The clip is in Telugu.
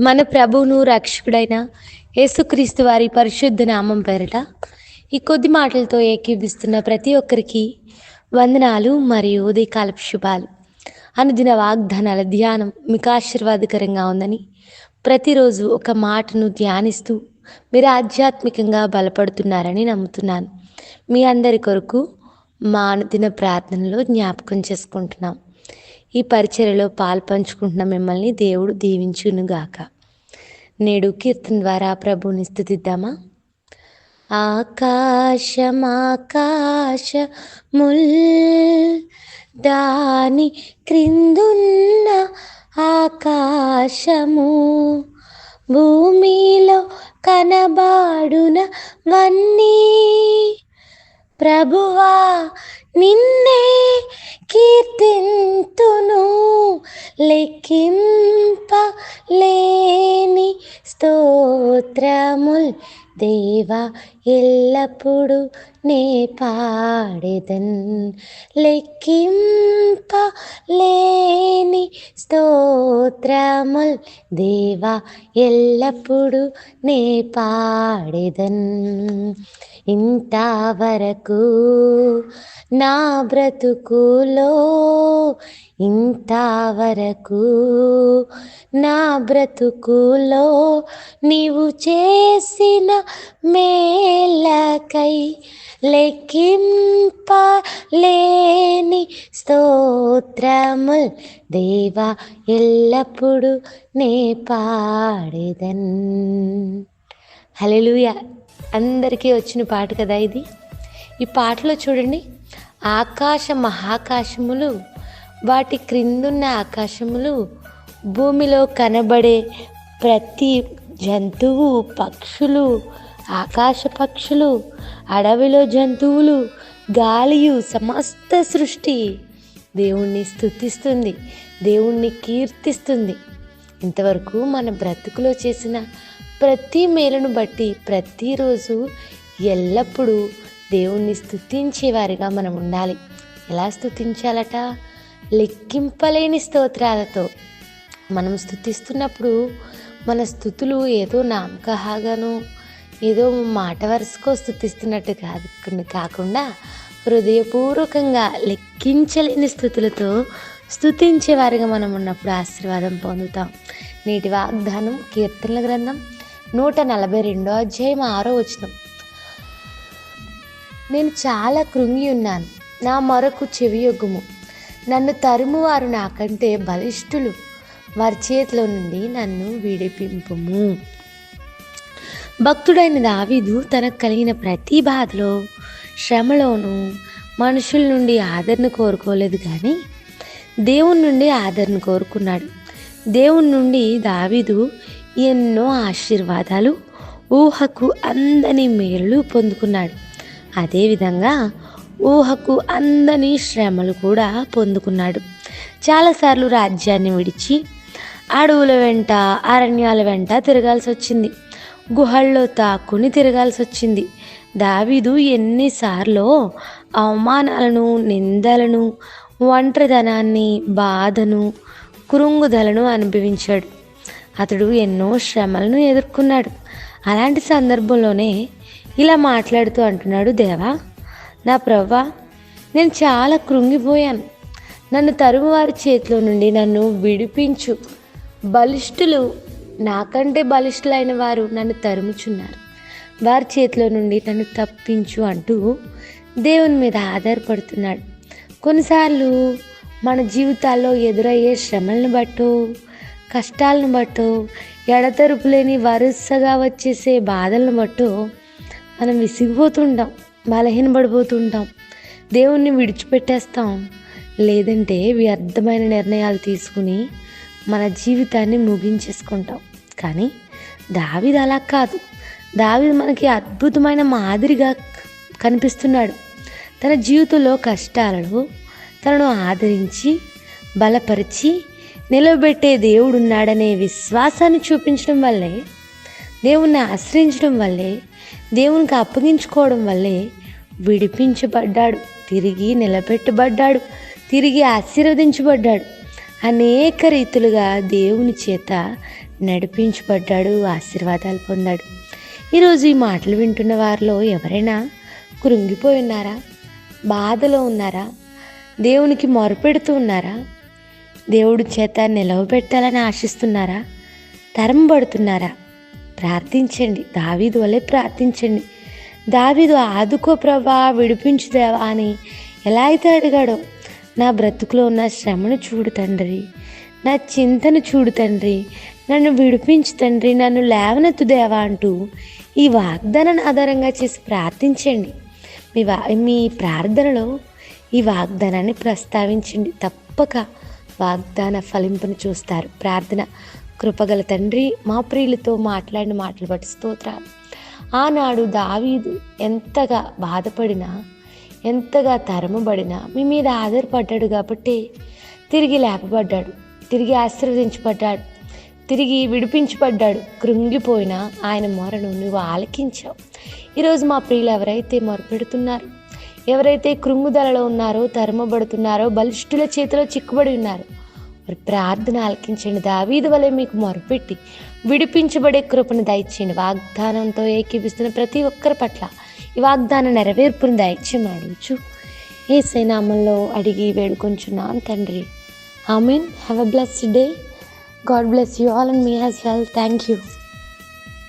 మన ప్రభువును రక్షకుడైన యేసుక్రీస్తు వారి పరిశుద్ధ నామం పేరట ఈ కొద్ది మాటలతో ఏకీభిస్తున్న ప్రతి ఒక్కరికి వందనాలు మరియు ఉదయకాలపు శుభాలు. అనుదిన వాగ్దానాల ధ్యానం మీకు ఆశీర్వాదకరంగా ఉందని ప్రతిరోజు ఒక మాటను ధ్యానిస్తూ మీరు ఆధ్యాత్మికంగా బలపడుతున్నారని నమ్ముతున్నాను. మీ అందరి కొరకు మా అనుదిన ప్రార్థనలో జ్ఞాపకం చేసుకుంటున్నాం. ఈ పరిచర్యలో పాల్పంచుకుంటున్న మిమ్మల్ని దేవుడు దీవించునుగాక. నేడు కీర్తన ద్వారా ప్రభుని స్థుతిద్దామా? ఆకాశమాకాశముల్ దాని క్రిందున్న ఆకాశము భూమిలో కనబాడున వన్నీ ప్రభువా నిన్నే కీర్తింతును లెక్కింపలేని స్తోత్రముల్ దేవా ఎల్లప్పుడు నే పాడెదన్. లెక్కింపలేని స్తోత్రముల్ దేవా ఎల్లప్పుడు నే పాడెదన్. ఇంతవరకు నా బ్రతుకులో ఇంతవరకు నా బ్రతుకులో నీవు చేసిన మేలకై లెక్కింపలేని స్తోత్రముల్ దేవా ఎల్లప్పుడు నే పాడేదన్. హల్లెలూయా. అందరికీ వచ్చిన పాట కదా ఇది? ఈ పాటలో చూడండి ఆకాశ మహాకాశములు వాటి క్రిందున్న ఆకాశములు భూమిలో కనబడే ప్రతి జంతువు పక్షులు ఆకాశ పక్షులు అడవిలో జంతువులు గాలియు సమస్త సృష్టి దేవుణ్ణి స్థుతిస్తుంది దేవుణ్ణి కీర్తిస్తుంది. ఇంతవరకు మన బ్రతుకులో చేసిన ప్రతి మేలును బట్టి ప్రతిరోజు ఎల్లప్పుడూ దేవుణ్ణి స్థుతించేవారిగా మనం ఉండాలి. ఎలా స్థుతించాలట లెక్కింపలేని స్తోత్రాలతో మనం స్థుతిస్తున్నప్పుడు మన స్థుతులు ఏదో నామకహాగాను ఏదో మాట వరుసకో స్థుతిస్తున్నట్టు కాదు. కాకుండా హృదయపూర్వకంగా లెక్కించలేని స్థుతులతో స్థుతించేవారిగా మనం ఉన్నప్పుడు ఆశీర్వాదం పొందుతాం. నేటి వాగ్దానం కీర్తనల గ్రంథం నూట నలభై రెండో అధ్యాయం ఆరో వచనం. నేను చాలా కృంగి ఉన్నాను. నా మరొక చెవియొగ్గుము. నన్ను తరుమువారు నాకంటే బలిష్ఠులు. వారి చేతిలో నుండి నన్ను విడిపింపుము. భక్తుడైన దావీదు తనకు కలిగిన ప్రతి బాధలో శ్రమలోనూ మనుషుల నుండి ఆదరణ కోరుకోలేదు కానీ దేవుని నుండి ఆదరణ కోరుకున్నాడు. దేవుని నుండి దావీదు ఎన్నో ఆశీర్వాదాలు ఊహకు అందని మేలు పొందుకున్నాడు. అదేవిధంగా ఊహకు అందని శ్రమలు కూడా పొందుకున్నాడు. చాలాసార్లు రాజ్యాన్ని విడిచి అడవుల వెంట అరణ్యాల వెంట తిరగాల్సి వచ్చింది గుహల్లో తాక్కుని తిరగాల్సి వచ్చింది దావీదు ఎన్నిసార్లు అవమానాలను నిందలను ఒంటరిధనాన్ని బాధను కురుంగుదలను అనుభవించాడు. అతడు ఎన్నో శ్రమలను ఎదుర్కొన్నాడు. అలాంటి సందర్భంలోనే ఇలా మాట్లాడుతూ అంటున్నాడు దేవా నా ప్రవ్వా నేను చాలా కృంగిపోయాను. నన్ను తరుమువారి చేతిలో నుండి నన్ను విడిపించు. బలిష్ఠులు నాకంటే బలిష్ఠులైన వారు నన్ను తరుముచున్నారు. వారి చేతిలో నుండి నన్ను తప్పించు అంటూ దేవుని మీద ఆధారపడుతున్నాడు. కొన్నిసార్లు మన జీవితాల్లో ఎదురయ్యే శ్రమలను బట్టో కష్టాలను బట్టో ఎడతెరుపు లేని వరుసగా వచ్చేసే బాధలను బట్టో మనం విసిగిపోతుంటాం. బలహీనపడిపోతుంటాం. దేవుణ్ణి విడిచిపెట్టేస్తాం. లేదంటే వ్యర్థమైన నిర్ణయాలు తీసుకుని మన జీవితాన్ని ముగించేసుకుంటాం. కానీ దావిది అలా కాదు. దావిది మనకి అద్భుతమైన మాదిరిగా కనిపిస్తున్నాడు. తన జీవితంలో కష్టాలను తనను ఆదరించి బలపరిచి నిలబెట్టే దేవుడు ఉన్నాడనే విశ్వాసాన్ని చూపించడం వల్లే దేవుణ్ణి ఆశ్రయించడం వల్లే దేవునికి అప్పగించుకోవడం వల్లే విడిపించబడ్డాడు తిరిగి నిలబెట్టబడ్డాడు తిరిగి ఆశీర్వదించబడ్డాడు. అనేక రీతులుగా దేవుని చేత నడిపించబడ్డాడు ఆశీర్వాదాలు పొందాడు. ఈరోజు ఈ మాటలు వింటున్న వారిలో ఎవరైనా కృంగిపోయి ఉన్నారా? బాధలో ఉన్నారా? దేవునికి మొరపెడుతూ ఉన్నారా? దేవుడి చేత నిలవబెట్టాలని ఆశిస్తున్నారా? తరం పడుతున్నారా ప్రార్థించండి. దావీదు వలె ప్రార్థించండి. దావీదు ఆదుకో ప్రభా విడిపించు దేవా అని ఎలా అయితే అడిగాడో నా బ్రతుకులో ఉన్న శ్రమను చూడు తండ్రి. నా చింతను చూడు తండ్రి. నన్ను విడిపించు తండ్రి. నన్ను లేవనెత్తు దేవా అంటూ ఈ వాగ్దానాన్ని ఆధారంగా చేసి ప్రార్థించండి. మీ వా మీ ప్రార్థనలో ఈ వాగ్దానాన్ని ప్రస్తావించండి. తప్పక వాగ్దాన ఫలింపును చూస్తారు. ప్రార్థన కృపగల తండ్రి మా ప్రియులతో మాట్లాడిన మాటలు బట్టి స్తోత్రాలు. ఆనాడు దావీదు ఎంతగా బాధపడినా ఎంతగా తరమబడినా మీ మీద ఆధారపడ్డాడు కాబట్టి తిరిగి లేపబడ్డాడు తిరిగి ఆశీర్వదించబడ్డాడు తిరిగి విడిపించబడ్డాడు కృంగిపోయినా ఆయన మొరను నువ్వు ఆలకించావు. ఈరోజు మా ప్రియులు ఎవరైతే మొరపెడుతున్నారు ఎవరైతే కృంగుదలలో ఉన్నారో తరమబడుతున్నారో బలిష్ఠుల చేతిలో చిక్కుబడి ఉన్నారు మరి ప్రార్థన ఆలకించండి. దావీదు వలె మీకు మొరపెట్టి విడిపించబడే కృపను దయచేయండి. వాగ్దానంతో ఏకీపిస్తున్న ప్రతి ఒక్కరి పట్ల ఈ వాగ్దాన నెరవేర్పును దయచేయమని అడుగుచు. ఏ సైనామంలో అడిగి వేడుకొంచున్నాను తండ్రి. Amen. Have a blessed day God bless you all and me as well thank you